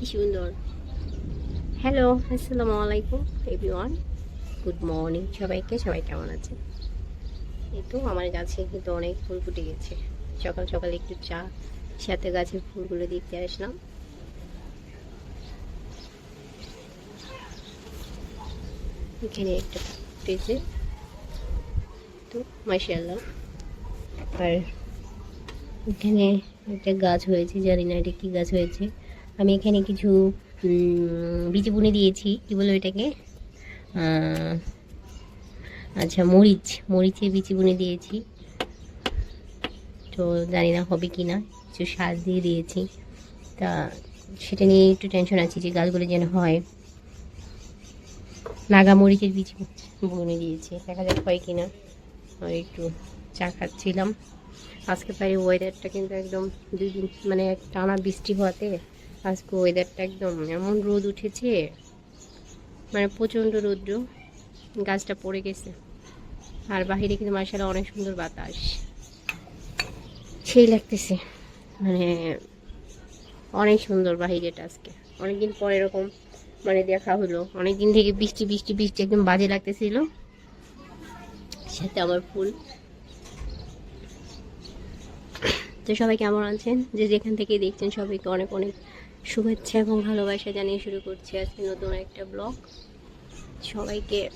কি সুন্দর। হ্যালো, আসসালামু আলাইকুম এভরিওয়ান গুড মর্নিং সবাইকে, সবাই কেমন আছে এই তো আমার গাছে কিন্তু অনেক ফুল ফুটে গেছে। সকাল সকাল একটু চা, সাথে গাছের ফুলগুলো দেখতে আসলাম। এখানে একটা ফুটেছে তো মাসাল্লাহ আর এখানে একটা গাছ হয়েছে, জানি না এটা কী গাছ হয়েছে। আমি এখানে কিছু বীজ বুনে দিয়েছি। কী বলো এটাকে? আচ্ছা মরিচ। মরিচের বীজ বুনে দিয়েছি। তো জানি না হবে কি না, কিছু সার দিয়ে দিয়েছি। তা সেটা নিয়ে একটু টেনশন আছে যে গাছগুলো যেন হয়। নাগা মরিচের বীজ বুনে দিয়েছি। দেখা যাক হয় কি না। আর একটু চা খাচ্ছিলাম। আজকে প্রায় ওয়েদারটা কিন্তু একদম দুই দিন মানে টানা বৃষ্টি হওয়াতে আজকে ওয়েদারটা একদম এমন রোদ উঠেছে মানে প্রচণ্ড রৌদ্র, গাছটা পড়ে গেছে। আর বাহিরে কিন্তু মার্শাল অনেক সুন্দর বাতাস। সেই লাগতেছে মানে অনেক সুন্দর বাহিরেটা আজকে। অনেকদিন পর এরকম মানে দেখা হলো। অনেকদিন থেকে বৃষ্টি বৃষ্টি বৃষ্টি একদম বাজে লাগতেছিল। সাথে আমার ফুল। তো সবাই কেমন আছেন? যে যেখান থেকে দেখছেন সবাইকে অনেক অনেক শুভেচ্ছা এবং ভালোবাসা জানিয়ে শুরু করছি আজকে নতুন একটা ব্লগ সবাইকে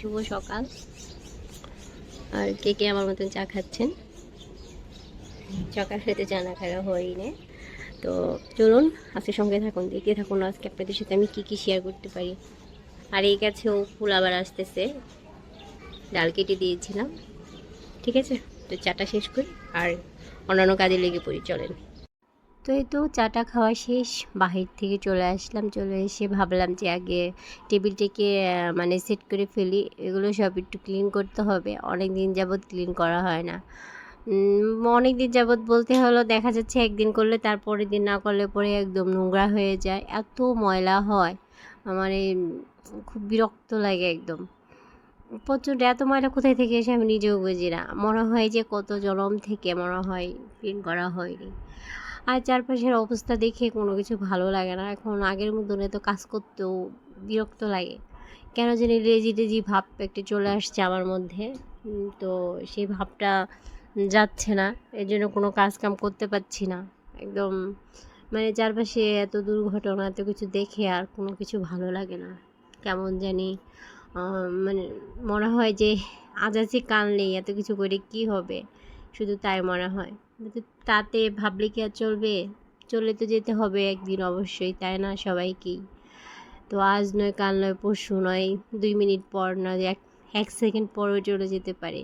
শুভ সকাল। আর কে কে আমার মতন চা খাচ্ছেন? সকাল খেতে চা না খাওয়া হয়নি তো চলুন, আজকে সঙ্গে থাকুন, দেখতে থাকুন আজকে আপনাদের সাথে আমি কী কী শেয়ার করতে পারি। আর এই গাছেও ফুল আবার আসতেছে। ডাল কেটে দিয়েছিলাম। ঠিক আছে? তো চাটা শেষ করি। আর অন্যান্য কাজে লেগে পড়ি, চলেন। তো এই তো চাটা খাওয়া শেষ। বাহির থেকে চলে আসলাম, চলে এসে ভাবলাম যে আগে টেবিলটাকে মানে সেট করে ফেলি। এগুলো সব একটু ক্লিন করতে হবে। অনেক দিন যাবৎ ক্লিন করা হয় না। অনেক দিন যাবৎ বলতে হলো, দেখা যাচ্ছে একদিন করলে তারপরের দিন না করলে পরে একদম নোংরা হয়ে যায়। এত ময়লা হয়। আমার এই, খুব বিরক্ত লাগে একদম। প্রচণ্ড এত ময়লা কোথায় থেকে এসে আমি নিজেও বুঝি না। মনে হয় যে কত জলম থেকে মনে হয় ক্লিন করা হয়নি। আর চারপাশের অবস্থা দেখে কোনো কিছু ভালো লাগে না। এখন আগের মতন এত কাজ করতেও বিরক্ত লাগে। কেন জানি লেজি টেজি ভাব একটু চলে আসছে আমার মধ্যে। তো সেই ভাবটা যাচ্ছে না। এর জন্য কোনো কাজ কাম করতে পারছি না। একদম মানে চারপাশে এত দুর্ঘটনা, এত কিছু দেখে আর কোনো কিছু ভালো লাগে না। কেমন জানি মানে মনে হয় যে আজ আছি কাল নেই, এত কিছু করে কি হবে? শুধু তাই মনে হয়। তাতে ভাবলে কি আর চলবে চলে তো যেতে হবে একদিন অবশ্যই, তাই না সবাইকেই তো আজ নয়, কাল নয়, পরশু নয়, দুই মিনিট পর নয়, এক এক সেকেন্ড পরও চলে যেতে পারে।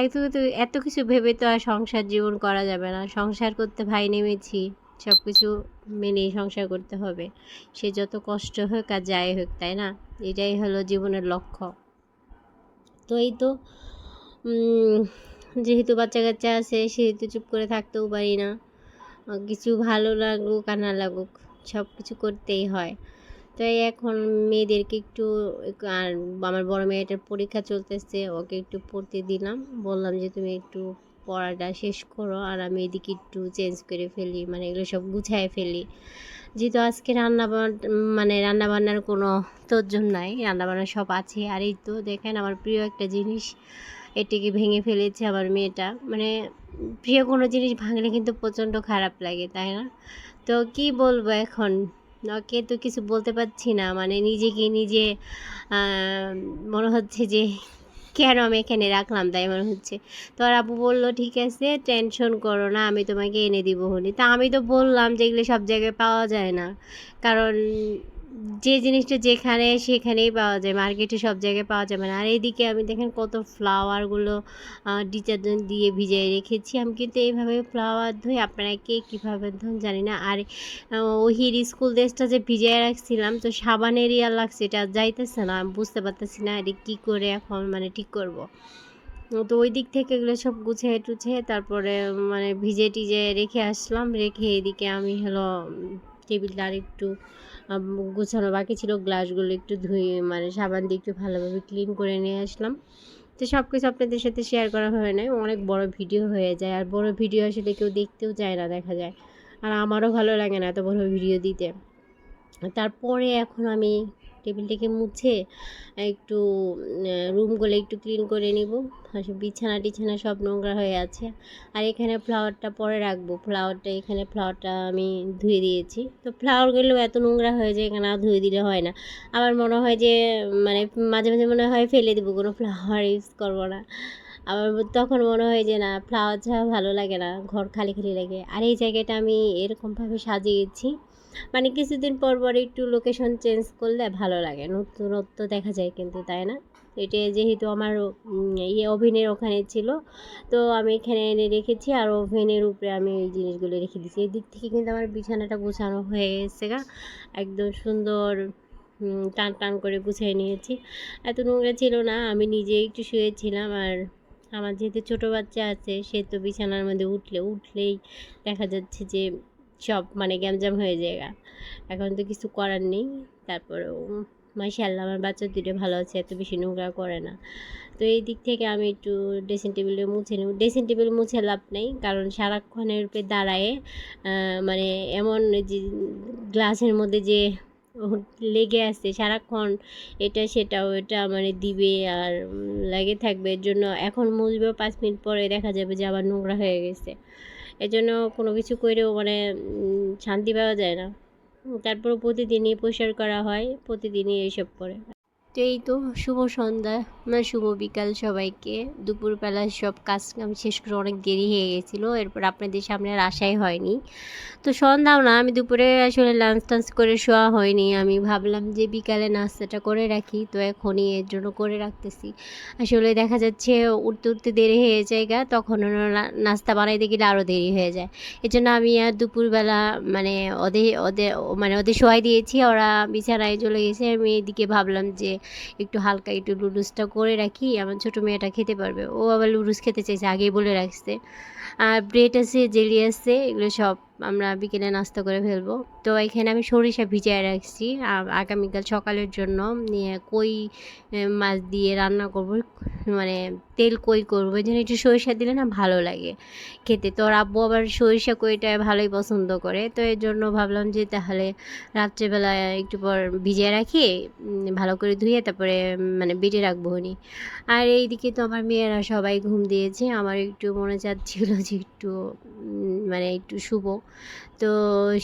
এত তো এত কিছু ভেবে তো আর সংসার জীবন করা যাবে না। সংসার করতে ভাই নেমেছি সব কিছু মেনেই সংসার করতে হবে। সে যত কষ্ট হোক আর যাই হোক, তাই না? এটাই হলো জীবনের লক্ষ্য। তো এই তো যেহেতু বাচ্চা কাচ্চা আছে, সেহেতু চুপ করে থাকতেও পারি না। কিছু ভালো লাগুক, আর না লাগুক সব কিছু করতেই হয়। তাই এখন মেয়েদেরকে একটু আর আমার বড় মেয়েটার পরীক্ষা চলতেছে, ওকে একটু পড়তে দিলাম। বললাম যে, তুমি একটু পড়াটা শেষ করো, আর আমি এদিকে একটু চেঞ্জ করে ফেলি মানে এগুলো সব গুছায় ফেলি। যেহেতু আজকে রান্না মানে রান্না বান্নার কোনো তোরজন নাই, রান্না বান্না সব আছে। আর এই তো দেখেন, আমার প্রিয় একটা জিনিস এটিকে ভেঙে ফেলেছে আমার মেয়েটা। মানে প্রিয় কোনো জিনিস ভাঙলে কিন্তু প্রচণ্ড খারাপ লাগে, তাই না? তো কি বলব এখন? ওকে তো কিছু বলতে পারছি না। মানে নিজেকে নিজে মনে হচ্ছে যে কেন আমি এখানে রাখলাম, তাই মনে হচ্ছে। তো আর আবু বলল, ঠিক আছে টেনশন করো না, আমি তোমাকে এনে দিব হনি। তা আমি তো বললাম যে এগুলো সব জায়গায় পাওয়া যায় না। কারণ যে জিনিসটা যেখানে সেখানেই পাওয়া যায়, মার্কেটে সব জায়গায় পাওয়া যাবে না। আর এইদিকে আমি দেখেন কত ফ্লাওয়ারগুলো ডিটারজেন্ট দিয়ে ভিজিয়ে রেখেছি। আমি কিন্তু এইভাবে ফ্লাওয়ার ধুই, আপনারা কে কীভাবে ধুন জানি না। আর ওহির স্কুল ড্রেসটা যে ভিজিয়ে রাখছিলাম, তো সাবানের ইয়া লাগছে, এটা যাইতেছে না আমি বুঝতে পারতেছি না এটা কী করে এখন মানে ঠিক করব। তো ওই দিক থেকে এগুলো সব গুছিয়ে টুছিয়ে তারপরে মানে ভিজে টিজে রেখে আসলাম। রেখে এদিকে আমি হলো টেবিলটা আর একটু গুছানো বাকি ছিল। গ্লাসগুলো একটু ধুয়ে মানে সাবান দিয়ে একটু ভালোভাবে ক্লিন করে নিয়ে আসলাম। তো সব কিছু আপনাদের সাথে শেয়ার করা হয় না অনেক বড় ভিডিও হয়ে যায়। আর বড় ভিডিও আসলে কেউ দেখতেও চায় না, দেখা যায়। আর আমারও ভালো লাগে না এত বড় ভিডিও দিতে। তারপরে এখন আমি টেবিলটাকে মুছে একটু রুমগুলো একটু ক্লিন করে নিব। বিছানা টিছানা সব নোংরা হয়ে আছে। আর এখানে ফ্লাওয়ারটা পরে রাখব। ফ্লাওয়ারটা এখানে ফ্লাওয়ারটা আমি ধুয়ে দিয়েছি। তো ফ্লাওয়ারগুলো এত নোংরা হয়ে যায় এখানে আর ধুয়ে দিলে হয় না। আমার মনে হয় যে মানে মাঝে মাঝে মনে হয় ফেলে দেবো, কোনো ফ্লাওয়ার ইউজ করব না। আবার তখন মনে হয় যে, না ফ্লাওয়ার ছাড়া ভালো লাগে না, ঘর খালি খালি লাগে। আর এই জায়গাটা আমি এরকমভাবে সাজিয়েছি। মানে কিছুদিন পর পর একটু লোকেশন চেঞ্জ করলে ভালো লাগে। নতুনত্ব দেখা যায় কিন্তু, তাই না? এটা যেহেতু আমার ইয়ে ওভেনের ওখানে ছিল, তো আমি এখানে এনে রেখেছি আর ওভেনের উপরে আমি এই জিনিসগুলো রেখে দিয়েছি। এদিক থেকে কিন্তু আমার বিছানাটা গোছানো হয়ে গেছে গা। একদম সুন্দর টান টান করে গুছিয়ে নিয়েছি। এত নোংরা ছিল না, আমি নিজে একটু শুয়েছিলাম আর আমার যেহেতু ছোটো বাচ্চা আছে, সে তো বিছানার মধ্যে উঠলে, উঠলেই দেখা যাচ্ছে যে সব মানে গ্যামজাম হয়ে যায়গা এখন তো কিছু করার নেই। তারপরেও মাশাআল্লাহ, আমার বাচ্চা দুটো ভালো আছে, এত বেশি নোংরা করে না। তো এই দিক থেকে আমি একটু ড্রেসিং টেবিলে মুছে নেব। ড্রেসিং টেবিল মুছে লাভ নেই, কারণ সারাক্ষণের উপরে দাঁড়ায় মানে এমন যে গ্লাসের মধ্যে যে লেগে আছে সারাক্ষণ, এটা সেটা ওটা মানে দিবে আর লেগে থাকবে। এর জন্য এখন মুছবে পাঁচ মিনিট পরে দেখা যাবে যে আবার নোংরা হয়ে গেছে। এজন্য কোনো কিছু করেও মানে শান্তি পাওয়া যায় না। তারপর প্রতিদিনই পরিষ্কার করা হয়, প্রতিদিনই এইসব করে। তো এই তো, শুভ সন্ধ্যা মানে শুভ বিকাল সবাইকে। দুপুরবেলা সব কাজ কাম শেষ করে অনেক দেরি হয়ে গেছিল, এরপর আপনাদের সামনে আর আসাই হয়নি। তো সন্ধ্যাও না, আমি দুপুরে আসলে লাঞ্চ টাঞ্চ করে শোয়া হয়নি, আমি ভাবলাম যে বিকালে নাস্তাটা করে রাখি, তো এখনই এর জন্য করে রাখতেছি। আসলে দেখা যাচ্ছে উঠতে উঠতে দেরি হয়ে যায় গা, তখন নাস্তা বানাইতে গেলে আরও দেরি হয়ে যায়। এই জন্য আমি আর দুপুরবেলা মানে ওদের ওদের মানে ওদের শোয়াই দিয়েছি, ওরা বিছানায় চলে গেছে, আমি এদিকে ভাবলাম যে একটু হালকা একটু লুডুসটা করে রাখি, আমার ছোটো মেয়েটা খেতে পারবে। ও আবার লুডুস খেতে চাইছে, আগেই বলে রাখছে। আর ব্রেড আছে, জেলি আছে, এগুলো সব আমরা বিকেলে নাস্তা করে ফেলব। তো এখানে আমি সরিষা ভিজিয়ে রাখছি। আগামীকাল সকালের জন্য নিয়ে কই মাছ দিয়ে রান্না করব। মানে তেল কই করব। এই জন্য একটু সরিষা দিলে না ভালো লাগে খেতে। তো আব্বু আবার সরিষা কইটা ভালোই পছন্দ করে। তো এর জন্য ভাবলাম যে তাহলে রাত্রেবেলা একটু পর ভিজিয়ে রাখি ভালো করে ধুয়ে তারপরে মানে বেটে রাখব উনি। আর এইদিকে তো আমার মেয়েরা সবাই ঘুম দিয়েছে। আমার একটু মনে চাচ্ছিল যে একটু মানে একটু শুভ তো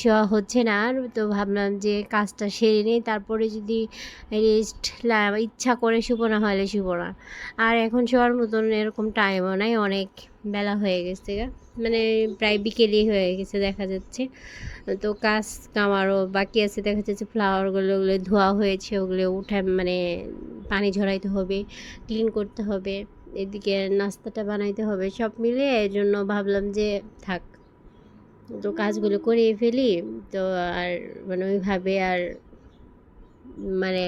শোয়া হচ্ছে না, আর তো ভাবলাম যে কাজটা সেরে নিই, তারপরে যদি রেস্ট ইচ্ছা করে শুভ না হলে শুভ না। আর এখন শোয়ার মতন এরকম টাইমও নাই, অনেক বেলা হয়ে গেছে। মানে প্রায় বিকেলই হয়ে গেছে দেখা যাচ্ছে। তো কাজ কামারও বাকি আছে, দেখা যাচ্ছে ফ্লাওয়ারগুলো ওগুলো ধোয়া হয়েছে, ওগুলো উঠে মানে পানি ঝরাইতে হবে ক্লিন করতে হবে, এদিকে নাস্তাটা বানাইতে হবে, সব মিলে এই জন্য ভাবলাম যে থাক। তো কাজগুলো করিয়ে ফেলি। তো আর মানে ওইভাবে আর মানে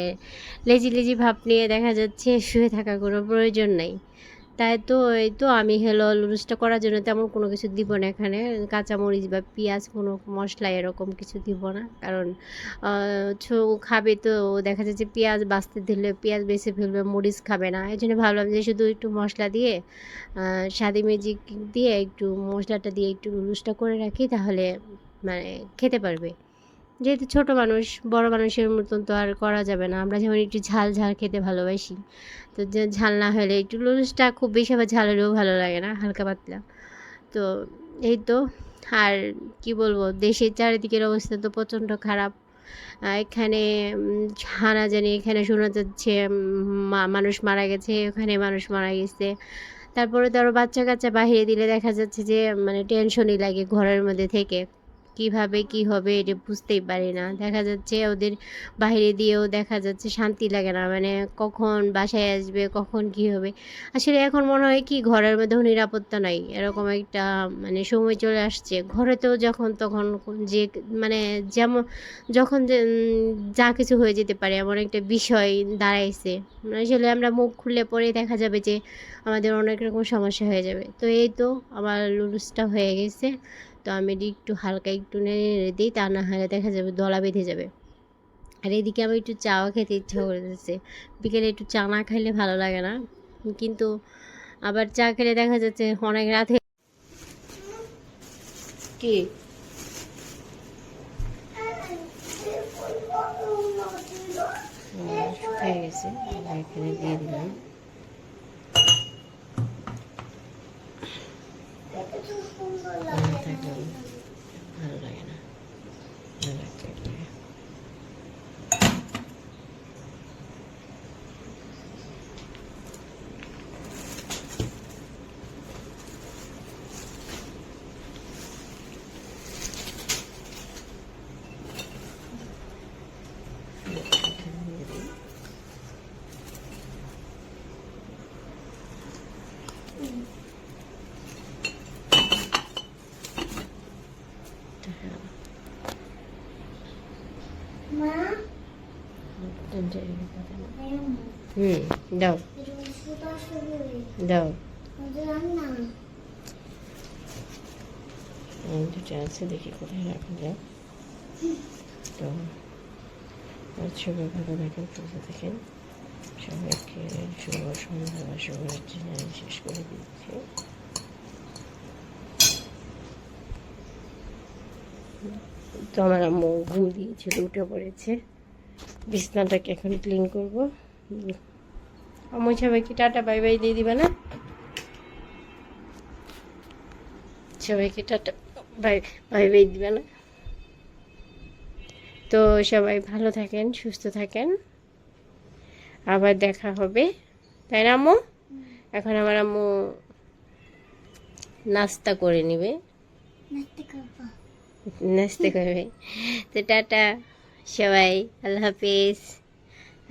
লেজি লেজি ভাব নিয়ে দেখা যাচ্ছে শুয়ে থাকার কোনো প্রয়োজন নাই। তাই তো এই তো আমি হলো লুচটা করার জন্য তেমন কোনো কিছু দিব না এখানে। কাঁচামরিচ বা পেঁয়াজ কোনো মশলা এরকম কিছু দিব না। কারণ খাবে তো দেখা যাচ্ছে পেঁয়াজ বাঁচতে দিলে পেঁয়াজ বেছে ফেলবে মরিচ খাবে না। এই জন্য ভাবলাম যে শুধু একটু মশলা দিয়ে আহ, স্বাদি ম্যাজিক দিয়ে একটু মশলাটা দিয়ে একটু লুচটা করে রাখি তাহলে মানে খেতে পারবে। যেহেতু ছোট মানুষ, বড় মানুষের মতন তো আর করা যাবে না। আমরা যেমন একটু ঝাল ঝাল খেতে ভালোবাসি, তো ঝাল না হলে একটু লুচটা খুব বেশি আবার ঝাল হলেও ভালো লাগে না, হালকা পাতলা। তো এই তো, আর কি বলব, দেশের চারিদিকের অবস্থা তো প্রচণ্ড খারাপ। এখানে হানা জানি, এখানে শোনা যাচ্ছে মানুষ মারা গেছে, ওখানে মানুষ মারা গেছে। তারপরে তো আরও বাচ্চা কাচ্চা বাহিরে দিলে দেখা যাচ্ছে যে মানে টেনশনই লাগে ঘরের মধ্যে থেকে। কীভাবে কি হবে এটা বুঝতেই পারি না। দেখা যাচ্ছে ওদের বাইরে দিয়েও দেখা যাচ্ছে শান্তি লাগে না। মানে কখন বাসায় আসবে, কখন কি হবে? আসলে এখন মনে হয় কি ঘরের মধ্যেও নিরাপত্তা নাই। এরকম একটা মানে সময় চলে আসছে। ঘরেতেও যখন তখন যে মানে যেমন যখন যে কিছু হয়ে যেতে পারে এমন একটা বিষয় দাঁড়াইছে। আসলে আমরা মুখ খুললে পরে দেখা যাবে যে আমাদের অনেক রকম সমস্যা হয়ে যাবে। তো এই তো আমার লুডুসটা হয়ে গেছে। তো আমি এটি একটু হালকা একটু নেড়ে দিই তা না হলে দেখা যাবে দলা বেঁধে যাবে। আর এদিকে আমার একটু চাও খেতে ইচ্ছা করতেছে। বিকেলে একটু চা না খাইলে ভালো লাগে না। কিন্তু আবার চা খেলে দেখা যাচ্ছে অনেক রাতে কি? শুকিয়ে গেছে। এখানে দিয়ে দিলাম। হুম, দাও। দাও। দুটো আছে, দেখি কোথায় রাখা যায়। তো সবাই ভালো থাকেন, সুস্থ দেখেন সবাইকে শুভ সন্ধ্যা বা শুভরাত্রি শেষ করে দিচ্ছি। তো আমার আম্মু ঘুম দিয়েছিল উঠে পড়েছে। বিছনাটাকে এখন ক্লিন করব। আম্মু সবাইকে টাটা বাই বাই দিয়ে দিবে না? সবাইকে টাটা বাই বাই বাই দিবে না? তো সবাই ভালো থাকেন, সুস্থ থাকেন। আবার দেখা হবে। তাই না আম্মু? এখন আমার আম্মু নাস্তা করে নেবে। নাচতে করব। নাস্তা করবে। তো টাটা সবাই আল্লাহ হাফিজ।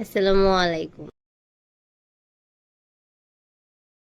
আসসালামু আলাইকুম।